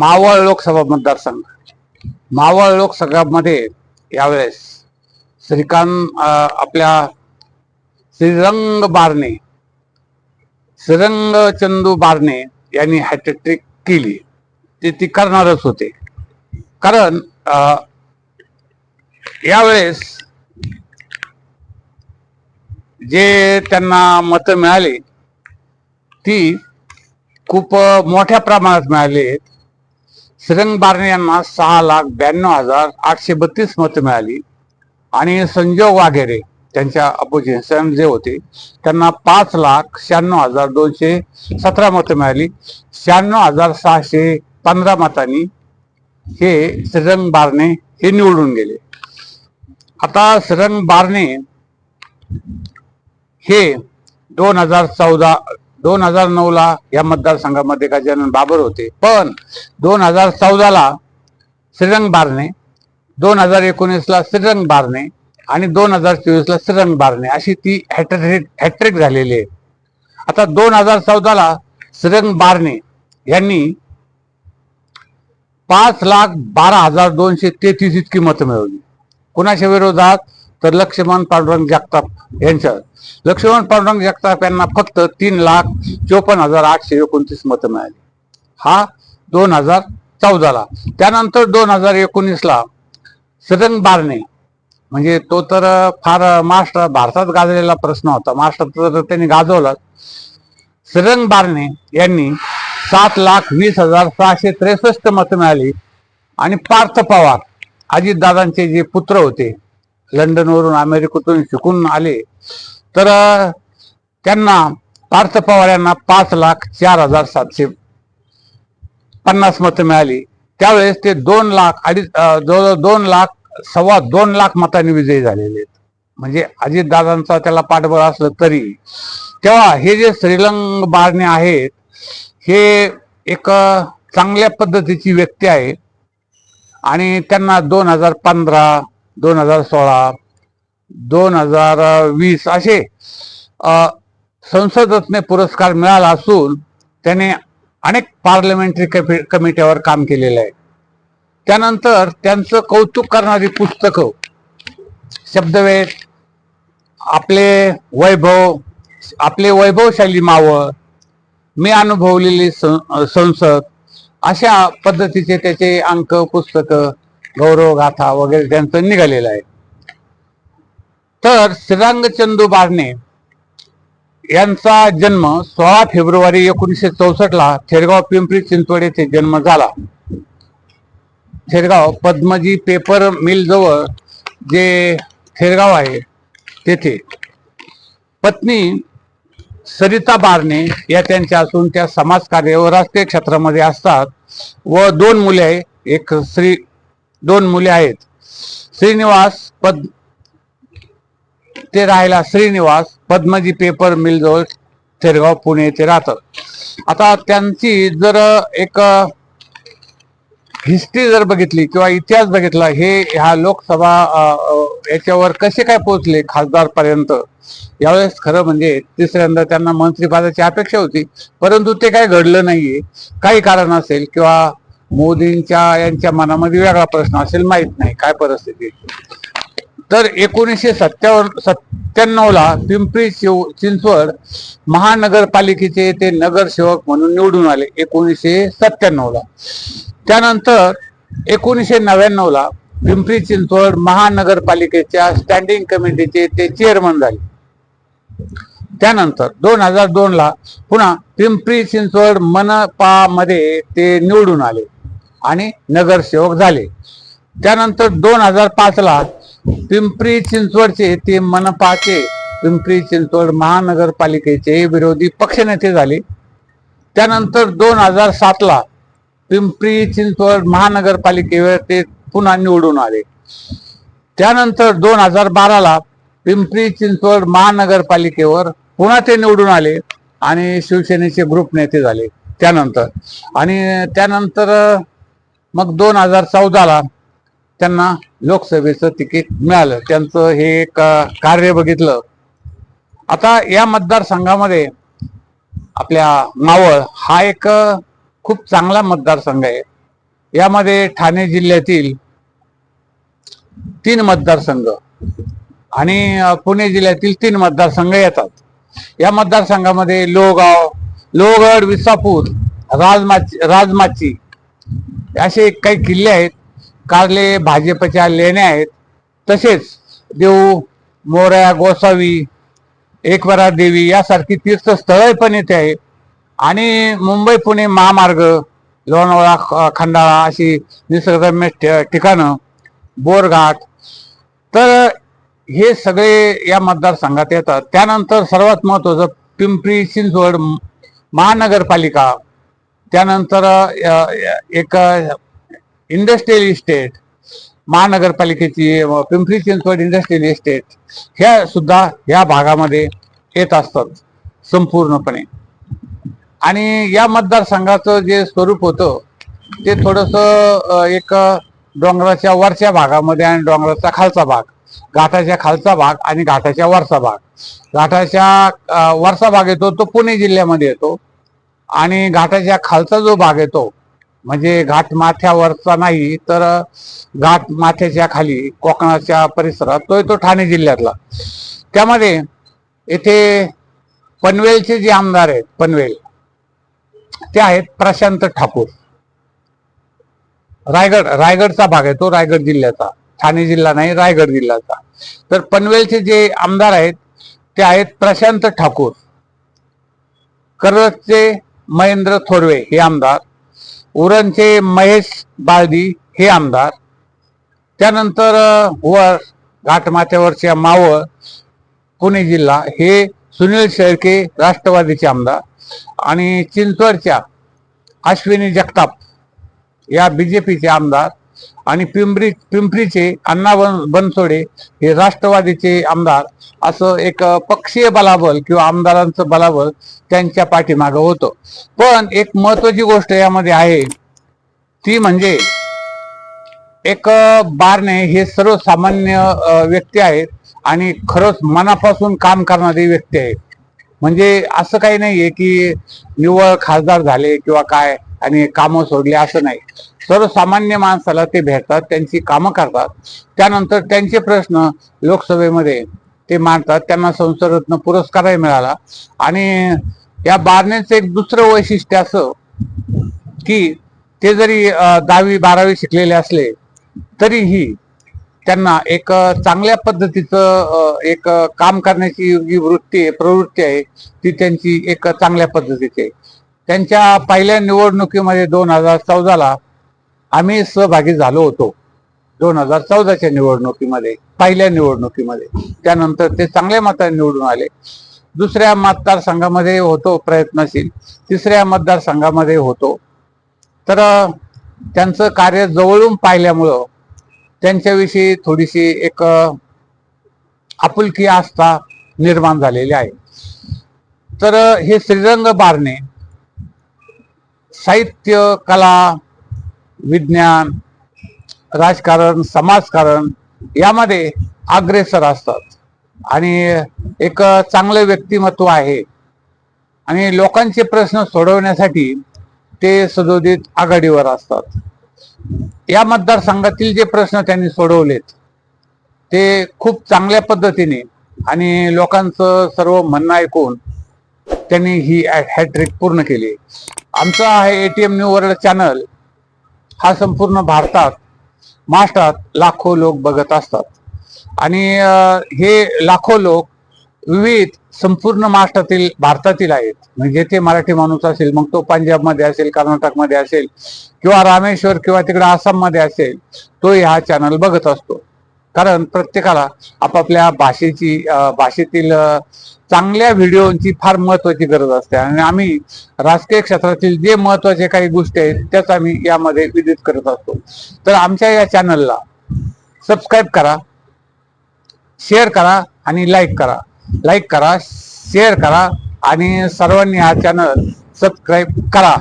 मावळ लोकसभा मतदारसंघ. मावळ लोकसभामध्ये यावेळेस श्रीकांत आपल्या श्रीरंग बारणे श्रीरंग चंदू बारणे यांनी हॅटट्रिक केली. ते ती करणारच होते. कारण यावेळेस जे त्यांना मतं मिळाली ती खूप मोठ्या प्रमाणात मिळाली. आहेत श्रीरंग बारणे यांना सहा लाख ब्याण्णव हजार आठशे बत्तीस मतं मिळाली. आणि संजोग वाघेरे त्यांच्या अपोजिशन जे होते त्यांना पाच लाख शहाण्णव हजार दोनशे सतरा मतं मिळाली. शहाण्णव हजार सहाशे पंधरा मतांनी हे श्रीरंग बारणे हे निवडून गेले. आता श्रीरंग बारणे हे दोन हजार चौदा दोन हजार नऊ ला या मतदारसंघामध्ये गजानन बाबर होते. पण दोन हजार चौदाला श्रीरंग बारणे दोन हजार एकोणीसला श्रीरंग बारणे आणि दोन हजार चोवीसला श्रीरंग बारणे अशी ती हॅट्रिक हॅट्रिक झालेली आहे. आता दोन हजार चौदाला श्रीरंग बारणे यांनी पाच लाख बारा हजार दोनशे तेहतीस इतकी मतं मिळवली. कुणाच्या विरोधात? तर लक्ष्मण पांडुरंग जगताप यांच्या लक्ष्मण पांडुरंग जगताप यांना फक्त तीन लाख चोपन्न हजार आठशे एकोणतीस मतं मिळाली. हा दोन हजार चौदाला. त्यानंतर दोन हजार एकोणीसला सदंग बारणे. म्हणजे तो तर फार महाराष्ट्र भारतात गाजलेला प्रश्न होता. महाराष्ट्रात तर त्यांनी गाजवला सदंग बारणे यांनी सात लाख वीस हजार सहाशे त्रेसष्ट मतं मिळाली. आणि पार्थ पवार अजितदादांचे जे पुत्र होते लंडनवरून अमेरिकेतून शिकून आले. तर त्यांना पार्थ पवार यांना पाच लाख चार हजार सातशे पन्नास मतं मिळाली. त्यावेळेस ते दोन लाख अडीच जवळजवळ दोन लाख सव्वा दोन लाख मतांनी विजयी झालेले आहेत. म्हणजे अजितदादांचा त्याला पाठबळ असलं तरी. तेव्हा हे जे श्रीलंग बारणे आहेत हे एक चांगल्या पद्धतीची व्यक्ती आहे आणि त्यांना दोन हजार पंधरा दोन हजार सोळा दोन हजार वीस असे संसदरत्न संसद रत्न पुरस्कार मिळाला असून त्याने अनेक पार्लमेंटरी कमी कमिट्यावर काम केलेलं आहे. त्यानंतर त्यांचं कौतुक करणारी पुस्तकं शब्दवेध आपले वैभव आपले वैभवशाली मावळ मी अनुभवलेली सं- संसद अशा पद्धतीचे त्याचे अंक पुस्तकं गौरव गाथा वगैरे त्यांचं निघालेलं आहे. तर श्रीरांगचंदू बारणे यांचा जन्म सोळा फेब्रुवारी एकोणीसशे चौसष्ट ला थेरगाव पिंपरी चिंचवड येथे जन्म झाला. थेरगाव पद्मजी पेपर मिल जवळ जे थेरगाव आहे तेथे. पत्नी सरिता बारणे या त्यांच्या असून त्या समाजकार्य व राजकीय क्षेत्रामध्ये असतात व दोन मुले आहे एक श्री दोन मुले आहेत. श्रीनिवास पद ते राहायला श्रीनिवास पद्मजी पेपर मिल जवळ थेरगाव पुणे येथे राहतात. आता त्यांची जर एक हिस्ट्री जर बघितली किंवा इतिहास बघितला हे ह्या लोकसभा याच्यावर कसे काय पोहोचले खासदारपर्यंत यावेळेस खरं म्हणजे तिसऱ्यांदा त्यांना मंत्रिपदाची अपेक्षा होती परंतु ते काय घडलं नाहीये. काही कारण असेल किंवा मोदींच्या यांच्या मनामध्ये वेगळा प्रश्न असेल माहीत नाही काय परिस्थिती. तर एकोणीसशे सत्त्यावर सत्त्याण्णवला पिंपरी चिव चिंचवड महानगरपालिकेचे ते नगरसेवक म्हणून निवडून आले एकोणीसशे सत्त्याण्णवला. त्यानंतर एकोणीसशे नव्याण्णवला पिंपरी चिंचवड महानगरपालिकेच्या स्टँडिंग कमिटीचे ते चेअरमन झाले. त्यानंतर दोन हजार दोन ला पुन्हा पिंपरी चिंचवड मनपामध्ये ते निवडून आले. आणि नगरसेवक झाले. त्यानंतर दोन हजार पाच ला पिंपरी चिंचवडचे ते मनपाचे पिंपरी चिंचवड महानगरपालिकेचे विरोधी पक्षनेते झाले. त्यानंतर दोन हजार सात ला पिंपरी चिंचवड महानगरपालिकेवर ते पुन्हा निवडून आले. त्यानंतर दोन हजार बाराला पिंपरी चिंचवड महानगरपालिकेवर पुन्हा ते निवडून आले आणि शिवसेनेचे ग्रुप नेते झाले त्यानंतर. आणि त्यानंतर मग दोन हजार चौदाला त्यांना लोकसभेचं तिकीट मिळालं. त्यांचं हे एक कार्य बघितलं. आता या मतदारसंघामध्ये आपल्या मावळ हा एक खूप चांगला मतदारसंघ आहे. यामध्ये ठाणे जिल्ह्यातील तीन मतदारसंघ आणि पुणे जिल्ह्यातील तीन मतदारसंघ येतात. या मतदारसंघामध्ये लोहगाव लोहगड विसापूर राजमाची राजमाची असे काही किल्ले आहेत. कारले भाजपच्या लेण्या आहेत. तसेच देऊ मोऱ्या गोसावी एकवरा देवी यासारखी तीर्थस्थळे पण येथे आहे आणि मुंबई पुणे महामार्ग लोणावळा ख- खंडाळा अशी निसर्गरम्य ठिकाणं बोरघाट. तर हे सगळे या मतदारसंघात येतात. त्यानंतर सर्वात महत्वाचं पिंपरी चिंचवड महानगरपालिका त्यानंतर एक इंडस्ट्रियल इस्टेट महानगरपालिकेची पिंपरी चिंचवड इंडस्ट्रियल इस्टेट ह्या सुद्धा ह्या भागामध्ये येत असतात संपूर्णपणे. आणि या मतदारसंघाचं जे स्वरूप होतं ते थोडंसं एक डोंगराच्या वरच्या भागामध्ये आणि डोंगराचा खालचा भाग घाटाच्या खालचा भाग आणि घाटाच्या वरचा भाग. घाटाच्या वरचा भाग येतो तो पुणे जिल्ह्यामध्ये येतो. आणि घाटाच्या खालचा जो भाग येतो म्हणजे घाट माथ्यावरचा नाही तर घाट माथ्याच्या खाली कोकणाच्या परिसरात तो येतो ठाणे जिल्ह्यातला. त्यामध्ये येथे पनवेलचे जे आमदार आहेत पनवेल ते आहेत प्रशांत ठाकूर. रायगड रायगडचा भाग आहे तो रायगड जिल्ह्याचा. ठाणे जिल्हा नाही रायगड जिल्ह्याचा. तर पनवेलचे जे आमदार आहेत ते आहेत प्रशांत ठाकूर. कर्जतचे महेंद्र थोरवे हे आमदार उरणचे महेश बाळदी हे आमदार त्यानंतर वर घाटमाथ्यावरच्या मावळ पुणे जिल्हा हे सुनील शेळके राष्ट्रवादीचे आमदार आणि चिंचवडच्या अश्विनी जगताप या बीजेपीचे आमदार आणि पिंपरी पिंपरीचे अण्णा बन बनसोडे हे राष्ट्रवादीचे आमदार असं एक पक्षीय बलाबल किंवा आमदारांचं बलाबल त्यांच्या पाठीमागं होतं. पण एक महत्वाची गोष्ट यामध्ये आहे. ती म्हणजे एक बारणे हे सर्वसामान्य व्यक्ती आहेत आणि खरंच मनापासून काम करणारी व्यक्ती आहे म्हणजे असं काही नाहीये की निव्वळ खासदार झाले किंवा काय. आणि कामं सोडले असं नाही. सर्वसामान्य माणसाला ते भेटतात त्यांची कामं करतात. त्यानंतर त्यांचे प्रश्न लोकसभेमध्ये ते मांडतात. त्यांना संसदरत्न पुरस्कारही मिळाला. आणि या बारण्याचं एक दुसरं वैशिष्ट्य असं की ते जरी दहावी बारावी शिकलेले असले तरीही त्यांना एक चांगल्या पद्धतीचं एक काम करण्याची जी वृत्ती आहे प्रवृत्ती आहे ती त्यांची एक चांगल्या पद्धतीची आहे. त्यांच्या पहिल्या निवडणुकीमध्ये दोन हजार चौदाला आम्ही सहभागी झालो होतो. दोन हजार चौदाच्या निवडणुकीमध्ये पहिल्या निवडणुकीमध्ये. त्यानंतर ते चांगल्या मताने निवडून आले. दुसऱ्या मतदारसंघामध्ये होतो प्रयत्नशील. तिसऱ्या मतदारसंघामध्ये होतो. तर त्यांचं कार्य जवळून पाहिल्यामुळं त्यांच्याविषयी थोडीशी एक आपुलकी आस्था निर्माण झालेली आहे. तर हे श्रीरंग बारणे साहित्य कला विज्ञान राजकारण समाजकारण यामध्ये अग्रेसर असतात. आणि एक चांगलं व्यक्तिमत्व आहे. आणि लोकांचे प्रश्न सोडवण्यासाठी ते सदोदित आघाडीवर असतात. या मतदारसंघातील जे प्रश्न त्यांनी सोडवलेत ते खूप चांगल्या पद्धतीने आणि लोकांचं सर्व म्हणणं ऐकून त्यांनी ही हॅट्रिक पूर्ण केली. आमचं आहे एटीएम न्यू वर्ल्ड चॅनल हा संपूर्ण भारतात महाराष्ट्रात लाखो लोक बघत असतात. आणि हे लाखो लोक विविध संपूर्ण महाराष्ट्रातील भारतातील आहेत. म्हणजे ते मराठी माणूस असेल मग तो पंजाबमध्ये असेल कर्नाटकमध्ये असेल किंवा रामेश्वर किंवा तिकडे आसाममध्ये असेल तोही हा चॅनल बघत असतो. कारण प्रत्येकाला आपापल्या भाषेची भाषेतील चांगल्या व्हिडिओची फार महत्वाची गरज असते. आणि आम्ही राजकीय क्षेत्रातील जे महत्त्वाचे काही गोष्टी आहेत त्याच आम्ही यामध्ये विदित करत असतो. तर आमच्या या चॅनलला सबस्क्राईब करा शेअर करा आणि लाईक करा. लाईक करा शेअर करा आणि सर्वांनी हा चॅनल सबस्क्राईब करा.